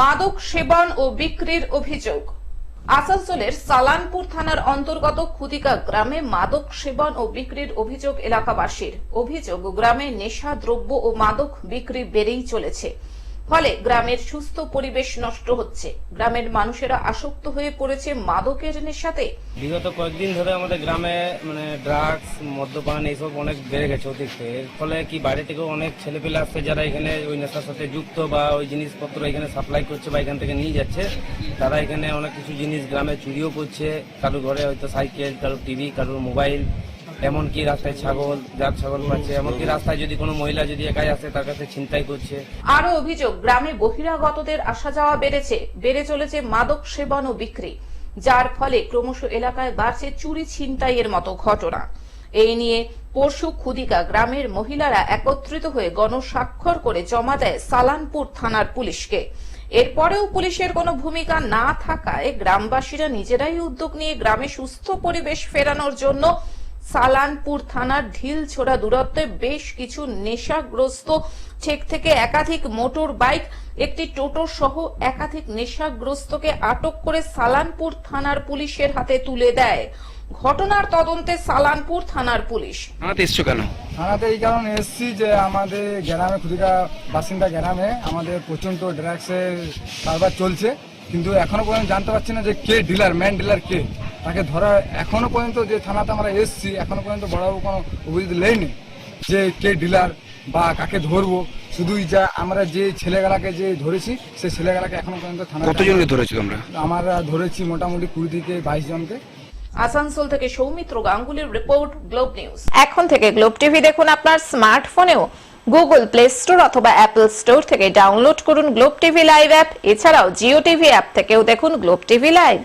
মাদক সেবন ও বিক্রির অভিযোগ। আসানসোলের সালানপুর থানার অন্তর্গত খুদিকা গ্রামে মাদক সেবন ও বিক্রির অভিযোগ এলাকাবাসীর। অভিযোগ, গ্রামে নেশা, দ্রব্য ও মাদক বিক্রি বেড়েই চলেছে। ফলে গ্রামের সুস্থ পরিবেশ নষ্ট হচ্ছে। গ্রামের মানুষেরা আসক্ত হয়ে পড়েছে মাদকের সাথে বিগত কয়েকদিন ধরে আমাদের গ্রামে মানে ড্রাগস মদ্যপান এইসব অনেক বেড়ে গেছে অতিরিক্ত। এর ফলে কি বাইরে থেকেও অনেক ছেলেপেলে আসছে যারা এখানে ওই নেশার সাথে যুক্ত বা ওই জিনিসপত্র এখানে সাপ্লাই করছে বা এখান থেকে নিয়ে যাচ্ছে, তারা এখানে অনেক কিছু জিনিস গ্রামে চুরিও করছে। কারোর ঘরে হয়তো সাইকেল, কারোর টিভি কারোর মোবাইল এমনকি রাস্তায় ছাগল যার ছাগল পাচ্ছে, এমনকি রাস্তায় যদি কোনো মহিলা যদি একাই আসে, তার কাছে ছিনতাই করছে। আরও অভিযোগ, গ্রামে বহিরাগতদের আসা যাওয়া বেড়েছে, বেড়ে চলেছে মাদক সেবন ও বিক্রি, যার ফলে ক্রমশ এলাকায় বাড়ছে চুরি ছিনতাইয়ের মতো ঘটনা। এই নিয়ে পরশু খুদিকা গ্রামের মহিলারা একত্রিত হয়ে গণস্বাক্ষর করে জমা দেয় সালানপুর থানার পুলিশকে। এরপরেও পুলিশের কোনো ভূমিকা না থাকায় গ্রামবাসীরা নিজেরাই উদ্যোগ নিয়ে গ্রামে সুস্থ পরিবেশ ফেরানোর জন্য সালানপুর থানার ঢিল ছোড়া দূরত্বে বেশ কিছু নেশাগ্রস্ত ঠেক থেকে একাধিক মোটর বাইক একটি টোটো সহ একাধিক নেশাগ্রস্তকে আটক করে সালানপুর থানার পুলিশের হাতে তুলে দেয়। ঘটনার তদন্তে সালানপুর থানার পুলিশ। থানাতে এসছো কেন? থানাতে এই কারণে এসেছি যে আমাদের গ্রামে ক্ষুদিকা বাসিন্দা গ্রামে আমাদের প্রচণ্ড ড্রাগসের কারবার চলছে। কিন্তু এখনও পর্যন্ত জানতে পারছি না যে কে ডিলার ম্যান ডিলার কে। তাকে ধরা এখনও পর্যন্ত যে থানাতে আমরা এসেছি এখনও পর্যন্ত বড়বাবু কোনো অভিযোগ লেয়নি যে কে ডিলার বা কাকে ধরবো। শুধুই যা আমরা যে ছেলেগুলাকে যে ধরেছি সে ছেলেগুলাকে এখনও পর্যন্ত থানা কতজনকে ধরেছো তোমরা? আমরা ধরেছি মোটামুটি কুড়ি থেকে বাইশ জনকে। আসানসোল থেকে সৌমিত্র গাঙ্গুলির রিপোর্ট গ্লোব নিউজ এখন থেকে গ্লোব টিভি দেখুন আপনার স্মার্টফোনেও গুগল প্লে স্টোর অথবা অ্যাপল স্টোর থেকে ডাউনলোড করুন গ্লোব টিভি লাইভ অ্যাপ এছাড়াও জিও টিভি অ্যাপ থেকেও দেখুন গ্লোব টিভি লাইভ